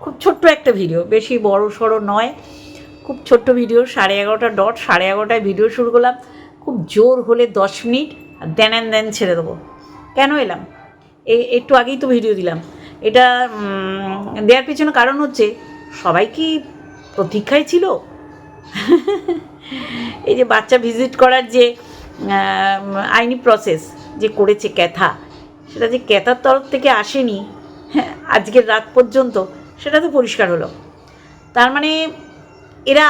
খুব ছোট্ট একটা ভিডিও বেশি বড় সড়ো নয়। খুব ছোট্ট ভিডিও সাড়ে এগারোটা ডট সাড়ে এগারোটায় ভিডিও শুরু করলাম। খুব জোর হলে দশ minute R then and then ছেড়ে দেবো। কেন এলাম? এ- একটু আগেই তো ভিডিও দিলাম। এটা দেওয়ার পিছনে কারণ হচ্ছে সবাই কি প্রতীক্ষায় ছিল? এই যে বাচ্চা ভিজিট করার যে আইনি প্রসেস যে করেছে ক্যাথা সেটা যে ক্যাথার তরফ থেকে আসেনি হ্যাঁ, আজকের রাত পর্যন্ত সেটা তো পরিষ্কার হলো। তার মানে এরা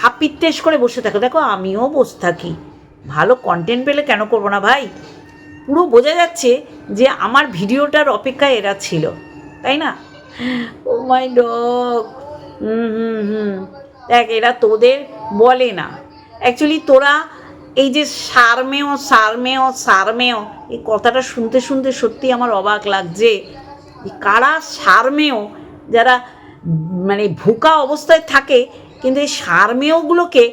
হাপিত্তেশ করে বসে থাকে। দেখো, আমিও বসে থাকি। ভালো কন্টেন্ট পেলে কেন করব না ভাই? পুরো বোঝা যাচ্ছে যে আমার ভিডিওটার অপেক্ষায় এরা ছিল, তাই না? Oh my dog hmm hmm hmm. দেখ, এরা তোদের বলে না। অ্যাকচুয়ালি তোরা এই যে সারমেয় সারমেয় সারমেয়, এই কথাটা শুনতে শুনতে সত্যি আমার অবাক লাগছে কারা সারমেয় যারা মানে ভুকা অবস্থায় থাকে, কিন্তু এই সারমেয়গুলোকে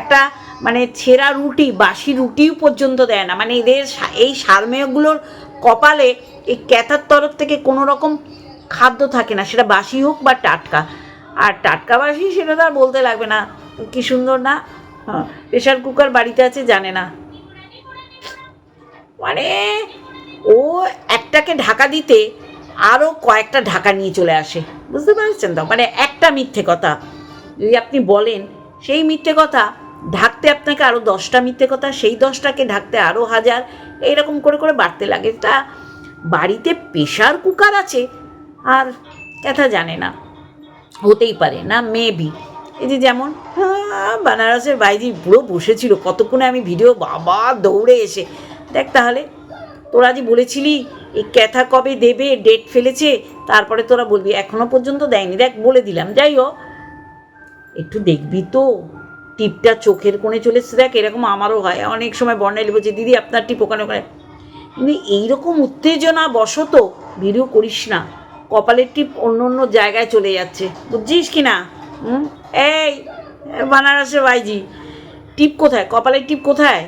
একটা মানে ছেঁড়া রুটি, বাসি রুটিও পর্যন্ত দেয় না। মানে এদের এই সারমেয়গুলোর কপালে এই ক্যাথার তরফ থেকে কোনো রকম খাদ্য থাকে না। সেটা বাসি হোক বা টাটকা। আর টাটকা বাসি সেটা তো আর বলতে লাগবে না। কি সুন্দর না? হ্যাঁ প্রেশার কুকার বাড়িতে আছে, জানে না। মানে ও একটাকে ঢাকা দিতে আরও কয়েকটা ঢাকা নিয়ে চলে আসে। বুঝতে পারছেন তো? মানে একটা মিথ্যে কথা। যদি আপনি বলেন সেই মিথ্যে কথা ঢাকতে আপনাকে আরও দশটা মিথ্যে কথা সেই দশটাকে ঢাকতে আরও হাজার এইরকম করে করে বাড়তে লাগে। তা বাড়িতে প্রেশার কুকার আছে আর কথা জানে না। হতেই পারে না মেবি এই যে যেমন হ্যাঁ, বানারসের বাইজি পুরো বসেছিল কতক্ষণে আমি ভিডিও বাবা দৌড়ে এসে। দেখ তাহলে তোরা যে বলেছিলি এই ক্যাথা কবে দেবে ডেট ফেলেছে, তারপরে তোরা বলবি, এখনও পর্যন্ত দেয়নি। দেখ, বলে দিলাম। যাই হোক একটু দেখবি তো। টিপটা চোখের কোণে চলে এসছে। দেখ, এরকম আমারও হয়। অনেক সময় বর্ণালী বলছে, দিদি, আপনার টিপ ওখানে ওখানে। কিন্তু এইরকম উত্তেজনা বশত ভিডিও করিস না। কপালের টিপ অন্য অন্য জায়গায় চলে যাচ্ছে। বুঝছিস কি না? হুম? এই, বানারসে ভাইজি, টিপ কোথায়? কপালের টিপ কোথায়?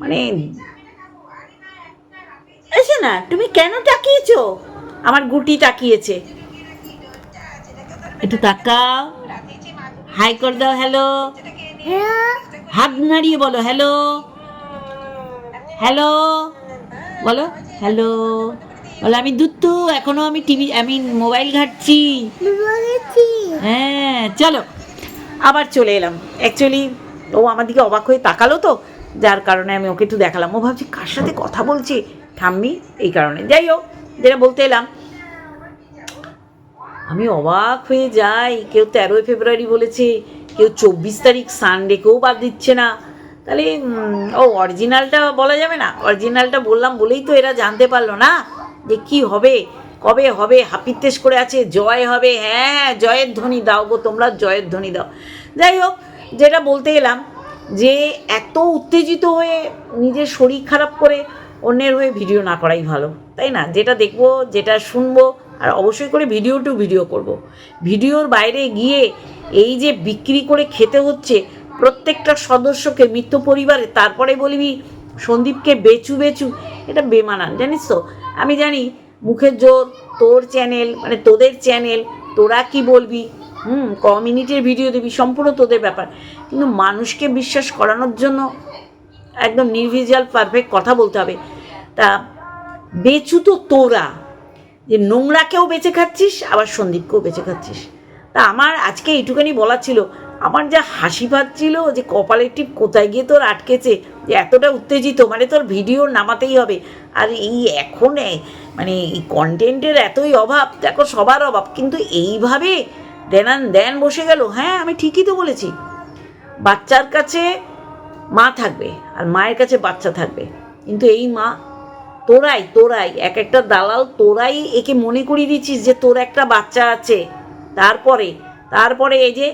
মানে না, তুমি কেন তাকিয়েছো? আমার গুটি তাকিয়েছে। একটু তাকাও। হাই করে দাও হ্যালো হাত নাড়িয়ে বলো হ্যালো হ্যালো বলো হ্যালো বলো, আমি দুত্তু, এখনও আমি টিভি আমি মোবাইল ঘাটছি। হ্যাঁ চলো। আবার চলে এলাম। অ্যাকচুয়ালি ও আমার দিকে অবাক হয়ে তাকালো তো, যার কারণে আমি ওকে একটু দেখালাম। ও ভাবছি, কার সাথে কথা বলছি? ঠাম্মি, এই কারণে। যাই হোক, যেটা বলতে এলাম, আমি অবাক হয়ে যাই। কেউ তেরোই ফেব্রুয়ারি বলেছে, কেউ চব্বিশ তারিখ সানডেকেও বাদ দিচ্ছে না। তাহলে ও অরিজিনালটা বলা যাবে না? অরিজিনালটা বললাম বলেই তো এরা জানতে পারল না যে কি হবে, কবে হবে হাপিত্তেশ করে আছে, জয় হবে। হ্যাঁ জয়ের ধ্বনি দাও গো, তোমরা জয়ের ধ্বনি দাও। যাই হোক, যেটা বলতে এলাম যে এত উত্তেজিত হয়ে নিজের শরীর খারাপ করে অন্যের হয়ে ভিডিও না করাই ভালো, তাই না? যেটা দেখব, যেটা শুনব, আর অবশ্যই করে ভিডিও টু ভিডিও করব। ভিডিওর বাইরে গিয়ে এই যে বিক্রি করে খেতে হচ্ছে, প্রত্যেকটা সদস্যকে মৃত্যু পরিবারে, তারপরে বলবি সন্দীপকে বেচু বেচু, এটা বেমানান, জানিস তো? আমি জানি মুখের জোর, তোর চ্যানেল মানে তোদের চ্যানেল তোরা কি বলবি? হুম কমিউনিটির ভিডিও দিবি, সম্পূর্ণ তোদের ব্যাপার। কিন্তু মানুষকে বিশ্বাস করানোর জন্য একদম নির্ভিজুয়াল পারফেক্ট কথা বলতে হবে। তা বেচু তো তোরা, যে নোংরাকেও বেঁচে খাচ্ছিস, আবার সন্দীপকেও বেঁচে খাচ্ছিস। তা আমার আজকে এইটুখানি বলা ছিল। আমার যা হাসি পাচ্ছিল যে কপালের টিপ কোথায় গিয়ে তোর আটকেছে, যে এতটা উত্তেজিত মানে তোর ভিডিও নামাতেই হবে। আর এই এখন মানে এই কন্টেন্টের এতই অভাব, দেখো সবার অভাব। কিন্তু এইভাবে দেনান দেন বসে গেল। হ্যাঁ আমি ঠিকই তো বলেছি। বাচ্চার কাছে মা থাকবে আর মায়ের কাছে বাচ্চা থাকবে। কিন্তু এই মা তোরাই তোরাই, এক একটা দালাল তোরাই একে মনে করিয়ে দিচ্ছিস যে তোর একটা বাচ্চা আছে। তারপরে তারপরে এই যে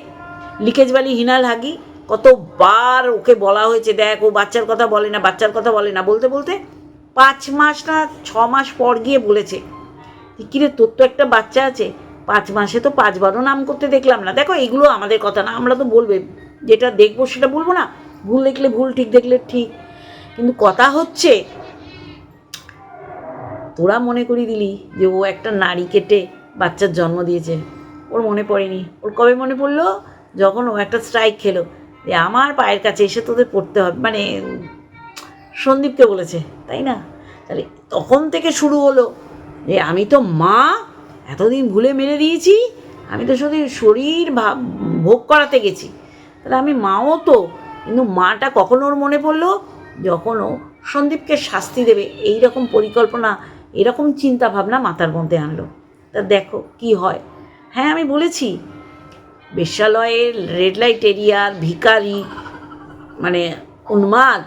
লিকেজ বালি হিনাল হাগি, কতবার ওকে বলা হয়েছে, দেখ, ও বাচ্চার কথা বলে না, বাচ্চার কথা বলে না, বলতে বলতে পাঁচ মাস না ছ মাস পর গিয়ে বলেছে কিরে তোর তো একটা বাচ্চা আছে। পাঁচ মাসে তো পাঁচবারও নাম করতে দেখলাম না। দেখো, এগুলো আমাদের কথা না, আমরা তো বলবে, যেটা দেখব সেটা বলব না। ভুল দেখলে ভুল, ঠিক দেখলে ঠিক। কিন্তু কথা হচ্ছে, তোরা মনে করিয়ে দিলি যে ও একটা নারী কেটে বাচ্চার জন্ম দিয়েছে। ওর মনে পড়েনি। ওর কবে মনে পড়ল? যখন ও একটা স্ট্রাইক খেলো। যে আমার পায়ের কাছে এসে তোদের পড়তে হবে। মানে সন্দীপকে বলেছে, তাই না? তাহলে তখন থেকে শুরু হলো যে আমি তো মা, এতদিন ভুলে মেরে দিয়েছি, আমি তো শুধু শরীর ভাব, ভোগ করাতে গেছি। তাহলে আমি মাও তো কিন্তু মাটা কখন ওর মনে পড়ল? যখন ও সন্দীপকে শাস্তি দেবে এই রকম পরিকল্পনা এরকম চিন্তা ভাবনা মাথার মধ্যে আনলো। তা দেখো কি হয়। হ্যাঁ আমি বলেছি বেশ্যালয়ের রেড লাইট এরিয়ার ভিকারি মানে উন্মাদ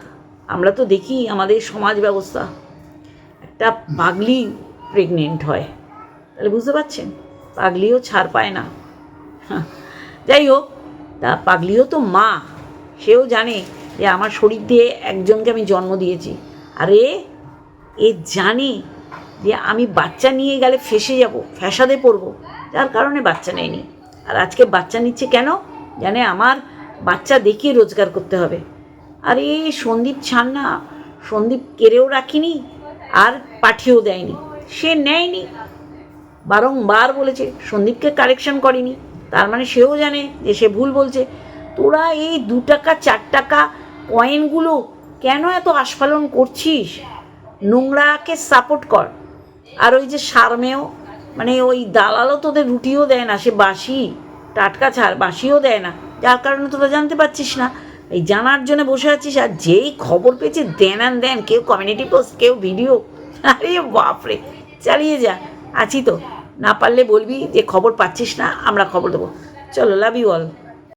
আমরা তো দেখি আমাদের সমাজ ব্যবস্থা। একটা পাগলি প্রেগনেন্ট হয়। তাহলে বুঝতে পারছেন? পাগলিও ছাড় পায় না। হ্যাঁ, যাই হোক তা পাগলিও তো মা। সেও জানে যে আমার শরীর দিয়ে একজনকে আমি জন্ম দিয়েছি। আরে, এ জানে যে আমি বাচ্চা নিয়ে গেলে ফেসে যাব, ফ্যাসাদে পড়ব। যার কারণে বাচ্চা নেয়নি। আর আজকে বাচ্চা নিচ্ছে কেন? জানে আমার বাচ্চা দেখিয়ে রোজগার করতে হবে। আরে, সন্দীপ ছাড় না সন্দীপ কেড়েও রাখিনি আর পাঠিয়েও দেয়নি। সে নেয়নি। বারংবার বলেছে, সন্দীপকে কারেকশন করেনি। তার মানে সেও জানে যে সে ভুল বলছে। তোরা এই দু টাকা, চার টাকা কয়েনগুলো কেন এত আস্ফালন করছিস? নোংরাকে সাপোর্ট কর। আর ওই যে সারমেও মানে ওই দালালও তোদের রুটিও দেয় না, সে বাসি টাটকা ছাড় বাসিও দেয় না। যার কারণে তোরা জানতে পারছিস না। এই জানার জন্য বসে আছিস আর যেই খবর পেয়েছে দেন আন দেন, কেউ কমিউনিটি পোস্ট কেউ ভিডিও আরে বাপরে, চালিয়ে যা। আছি তো। না পারলে বলবি যে খবর পাচ্ছিস না, আমরা খবর দেবো। চলো লাভ ইউ অল